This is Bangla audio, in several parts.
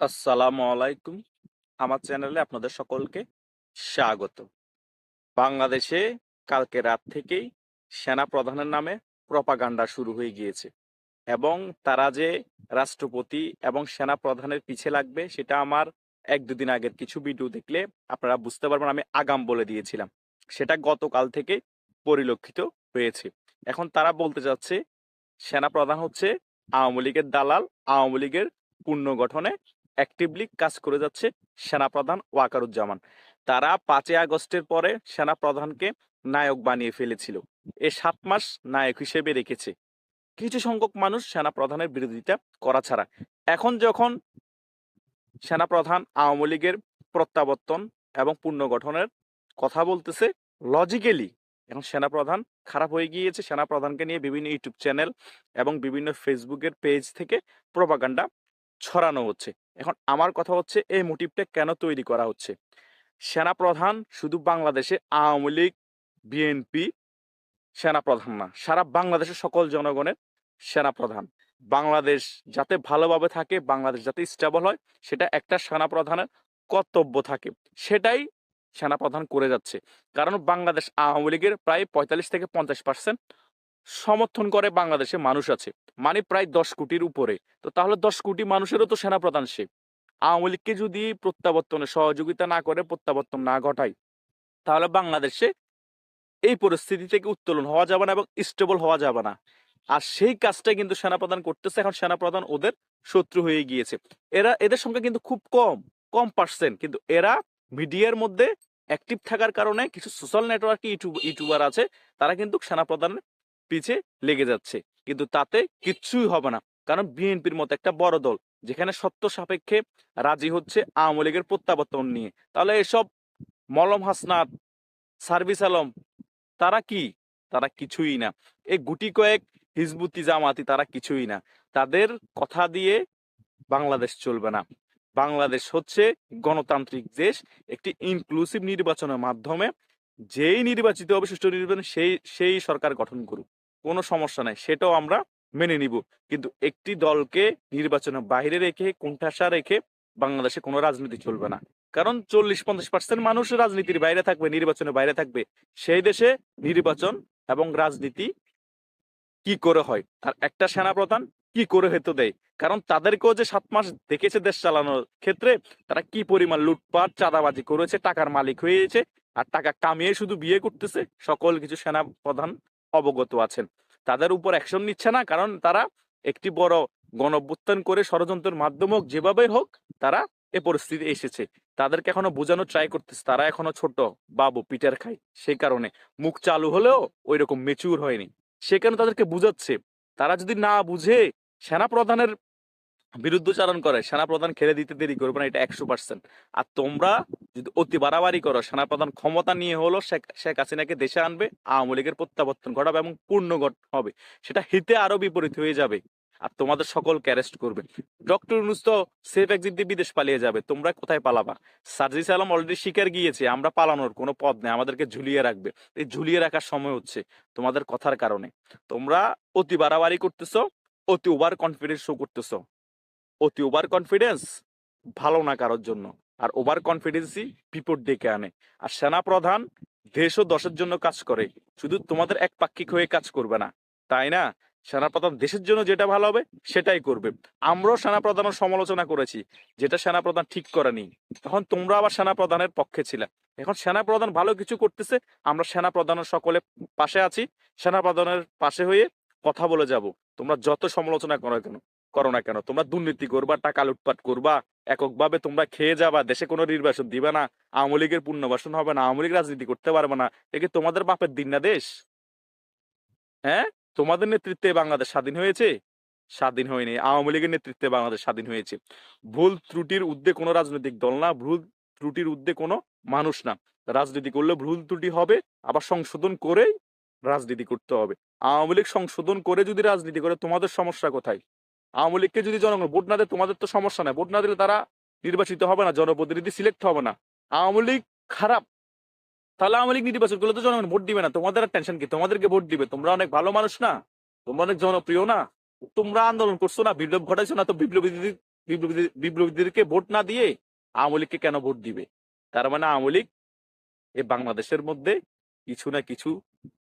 আসসালামু আলাইকুম। আমার চ্যানেলে আপনাদের সকলকে স্বাগত। বাংলাদেশে কালকে রাত থেকেই সেনা প্রধানের নামে প্রপাগান্ডা শুরু হয়ে গিয়েছে এবং তারা যে রাষ্ট্রপতি এবং সেনা প্রধানের পিছে লাগবে সেটা আমার এক দুদিন আগের কিছু ভিডিও দেখলে আপনারা বুঝতে পারবেন আমি আগাম বলে দিয়েছিলাম। সেটা গতকাল থেকে পরিলক্ষিত হয়েছে। এখন তারা বলতে চাচ্ছে সেনা প্রধান হচ্ছে আওয়ামী লীগের দালাল, আওয়ামী লীগের পুনর্গঠনে অ্যাক্টিভলি কাজ করে যাচ্ছে সেনাপ্রধান ওয়াকারুজ্জামান। তারা পাঁচই আগস্টের পরে সেনাপ্রধানকে নায়ক বানিয়ে ফেলেছিল। এ সাত মাস নায়ক হিসেবে রেখেছে। কিছু সংখ্যক মানুষ সেনাপ্রধানের বিরোধিতা করা ছাড়া। এখন যখন সেনাপ্রধান আওয়ামী লীগের প্রত্যাবর্তন এবং পুনর্গঠনের কথা বলতেছে লজিক্যালি এখন সেনাপ্রধান খারাপ হয়ে গিয়েছে। সেনাপ্রধানকে নিয়ে বিভিন্ন ইউটিউব চ্যানেল এবং বিভিন্ন ফেসবুকের পেজ থেকে প্রপাগান্ডা ছড়ানো হচ্ছে। এখন আমার কথা হচ্ছে, এই মোটিভটা কেন তৈরি করা হচ্ছে? সেনাপ্রধান শুধু বাংলাদেশে, আওয়ামী লীগ, বিএনপি সেনাপ্রধান না, সারা বাংলাদেশের সকল জনগণের সেনাপ্রধান। বাংলাদেশ যাতে ভালোভাবে থাকে, বাংলাদেশ যাতে স্টেবল হয়, সেটা একটা সেনাপ্রধানের কর্তব্য থাকে। সেটাই সেনাপ্রধান করে যাচ্ছে। কারণ বাংলাদেশ আওয়ামী লীগের প্রায় পঁয়তাল্লিশ থেকে পঞ্চাশ পার্সেন্ট সমর্থন করে বাংলাদেশে মানুষ আছে। মানে প্রায় দশ কোটির উপরে। তো তাহলে দশ কোটি মানুষেরও তো সেনাপ্রধান সে। আওয়ামী লীগকে যদি প্রত্যাবর্তনে সহযোগিতা না করে, প্রত্যাবর্তন না ঘটায়, তাহলে বাংলাদেশে এই পরিস্থিতি থেকে উত্তোলন হওয়া যাবে না এবং স্টেবল হওয়া যাবে না। আর সেই কাজটাই কিন্তু সেনাপ্রধান করতেছে। এখন সেনাপ্রধান ওদের শত্রু হয়ে গিয়েছে। এরা, এদের সংখ্যা কিন্তু খুব কম কম পার্সেন্ট কিন্তু এরা মিডিয়ার মধ্যে অ্যাক্টিভ থাকার কারণে কিছু সোশ্যাল নেটওয়ার্কে ইউটিউব, ইউটিউবার আছে। তারা কিন্তু সেনাপ্রধানের পিছে লেগে যাচ্ছে। কিন্তু তাতে কিচ্ছুই হবে না। কারণ বিএনপির মতো একটা বড় দল, যেখানে সত্য সাপেক্ষে রাজি হচ্ছে আওয়ামী লীগের প্রত্যাবর্তন নিয়ে। তাহলে এসব মলম হাসনাত সার্ভিস আলম, তারা কি? তারা কিছুই না। এই গুটি কয়েক হিজবুতি জামাতি তারা কিছুই না। তাদের কথা দিয়ে বাংলাদেশ চলবে না। বাংলাদেশ হচ্ছে গণতান্ত্রিক দেশ, একটি ইনক্লুসিভ নির্বাচনের মাধ্যমে যেই নির্বাচিত হবে সুষ্ঠু নির্বাচন সেই সেই সরকার গঠন করুক। কোনো সমস্যা নাই, সেটাও আমরা মেনে নিব। কিন্তু একটি দলকে নির্বাচনের বাইরে রেখে, কোণঠাসা রেখে বাংলাদেশে কোনো রাজনীতি চলবে না। কারণ চল্লিশ পঞ্চাশ পার্সেন্ট মানুষ রাজনীতির বাইরে থাকবে, নির্বাচনের বাইরে থাকবে। সেই দেশে নির্বাচন এবং রাজনীতি কি করে হয়? আর একটা সেনাপ্রধান কি করে হেতু দেয়? কারণ তাদেরকেও যে সাত মাস দেখেছে দেশ চালানোর ক্ষেত্রে, তারা কি পরিমাণ লুটপাট, চাঁদাবাজি করেছে, টাকার মালিক হয়েছে, আর টাকা কামিয়ে শুধু বিয়ে করতেছে, সকল কিছু সেনা প্রধান অবগত আছেন। তাদের উপর অ্যাকশন নিচ্ছে না, কারণ তারা একটি বড় গণভ্যুত্থান করে ষড়যন্ত্রের মাধ্যমে যেভাবে হোক, তারা এ পরিস্থিতি এসেছে। তাদেরকে এখনও বোঝানো ট্রাই করতেছে। তারা এখনও ছোট, বাবু, পিটার খায় সেই কারণে। মুখ চালু হলেও ওই রকম মেচুর হয়নি। সে কারণে তাদেরকে বুঝাচ্ছে? তারা যদি না বুঝে সেনা প্রধানের বিরুদ্ধচারণ করে সেনা প্রধান খেলে দিতে দেরি করবে না, এটা একশো পার্সেন্ট আর তোমরা যদি অতি বাড়াবাড়ি করো সেনা প্রধান ক্ষমতা নিয়ে হলো শেখ হাসিনাকে দেশে আনবে, আওয়ামী লীগের প্রত্যাবর্তন ঘটাবে এবং পূর্ণ হবে। সেটা হিতে আরও বিপরীত হয়ে যাবে আর তোমাদের সকলকে অ্যারেস্ট করবে। ডক্টর ইউনুস তো সেফ এক্সিট দিয়ে বিদেশ পালিয়ে যাবে, তোমরা কোথায় পালাবা? সার্জিস আলম অলরেডি শিকার গিয়েছে, আমরা পালানোর কোনো পথ নেই, আমাদেরকে ঝুলিয়ে রাখবে। এই ঝুলিয়ে রাখার সময় হচ্ছে তোমাদের কথার কারণে। তোমরা অতি বাড়াবাড়ি করতেছো, অতি ওভার কনফিডেন্স শো করতেছো। অতি ওভার কনফিডেন্স ভালো না কারোর জন্য। আর ওভার কনফিডেন্সই বিপদ ডেকে আনে। আর সেনা প্রধান দেশ ও দশের জন্য কাজ করে। শুধু তোমাদের এক পাক্ষিক হয়ে কাজ করবে না। তাই না? সেনাপ্রধান দেশের জন্য যেটা ভালো হবে, সেটাই করবে। আমরাও সেনাপ্রধানের সমালোচনা করেছি, যেটা সেনাপ্রধান ঠিক করেনি। তখন তোমরা আবার সেনাপ্রধানের পক্ষে ছিলে। এখন সেনাপ্রধান ভালো কিছু করতেছে, আমরা সেনাপ্রধানের সকলে পাশে আছি। সেনাপ্রধানের পাশে হয়ে কথা বলে যাব। তোমরা যত সমালোচনা করো কেন? করো না কেন? তোমরা দুর্নীতি করবা, টাকা লুটপাট করবা, এককভাবে তোমরা খেয়ে যাবা, দেশে কোনো নির্বাচন দিবে না, আওয়ামী লীগের পুনর্বাসন হবে না, আওয়ামী লীগ রাজনীতি করতে পারবে না, এ কি তোমাদের বাপের দিন না দেশ? হ্যাঁ? তোমাদের নেতৃত্বে বাংলাদেশ স্বাধীন হয়েছে? স্বাধীন হয়নি, আওয়ামী লীগের নেতৃত্বে বাংলাদেশ স্বাধীন হয়েছে। ভুল ত্রুটির ঊর্ধ্বে কোনো রাজনৈতিক দল না, ভুল ত্রুটির ঊর্ধ্বে কোনো মানুষ না। রাজনীতি করলে ভুল ত্রুটি হবে, আবার সংশোধন করেই রাজনীতি করতে হবে। আওয়ামী লীগ সংশোধন করে যদি রাজনীতি করে, তোমাদের সমস্যা কোথায়? আওয়ামী লীগকে যদি জনগণ, ভোট না দেয় তোমাদের তো সমস্যা নাই। ভোট না দিলে তারা নির্বাচিত হবে না, জনপ্রতিনিধি সিলেক্ট হবে না। আওয়ামী লীগ খারাপ। তাহলে আওয়ামী লীগ নির্বাচন করলে তো জনগণ ভোট দিবে না। তোমাদের টেনশন কি? তোমাদেরকে ভোট দিবে। তোমরা অনেক ভালো মানুষ না? তোমরা অনেক জনপ্রিয় না? তোমরা আন্দোলন করছ না? বিপ্লব ঘটাইছো না? তো বিপ্লবী বিপ্লবীদের, বিপ্লবীদেরকে ভোট না দিয়ে আওয়ামী লীগকে কেন ভোট দিবে? তার মানে আওয়ামী লীগ এই বাংলাদেশের মধ্যে কিছু না কিছু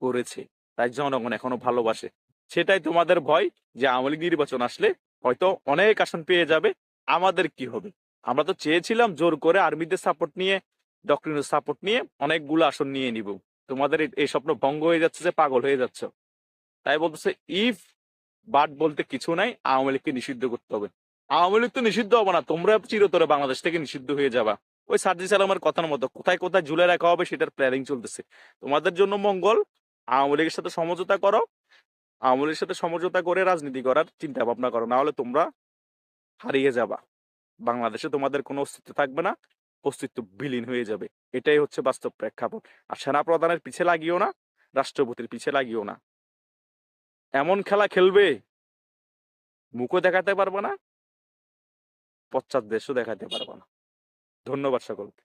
করেছে। তাই জনগণ এখনও ভালোবাসে। সেটাই তোমাদের ভয় যে আওয়ামী নির্বাচন আসলে হয়তো অনেক আসন পেয়ে যাবে। আমাদের কি হবে? আমরা তো চেয়েছিলাম জোর করে আর্মিদের সাপোর্ট নিয়ে ডক্টরিনের সাপোর্ট নিয়ে অনেকগুলো আসন নিয়ে নিব। তোমাদের এই- এই স্বপ্ন ভঙ্গ হয়ে যাচ্ছে যে পাগল হয়ে যাচ্ছ। তাই বলতেছে ইফ বাট বলতে কিছু নাই, আওয়ামী লীগকে নিষিদ্ধ করতে হবে। আওয়ামী লীগ তো নিষিদ্ধ হবে না, তোমরা চিরতরে বাংলাদেশ থেকে নিষিদ্ধ হয়ে যাবা। ওই সার্জি সালামের কথার মতো, কোথায় কোথায় ঝুলে রাখা হবে সেটার প্ল্যানিং চলতেছে। তোমাদের জন্য মঙ্গল, আওয়ামী লীগের সাথে সমঝোতা করো আওয়ামী লীগের সাথে সমঝোতা করে রাজনীতি করার চিন্তা ভাবনা করো। না হলে তোমরা হারিয়ে যাবা। বাংলাদেশে তোমাদের কোনো অস্তিত্ব থাকবে না, অস্তিত্ব বিলীন হয়ে যাবে। এটাই হচ্ছে বাস্তব প্রেক্ষাপট। আর সেনা প্রধানের পিছে লাগিও না, রাষ্ট্রপতির পিছে লাগিও না। এমন খেলা খেলবে, মুখও দেখাতে পারবে না, পশ্চাৎ দেশও দেখাতে পারবে না। ধন্যবাদ সকলকে।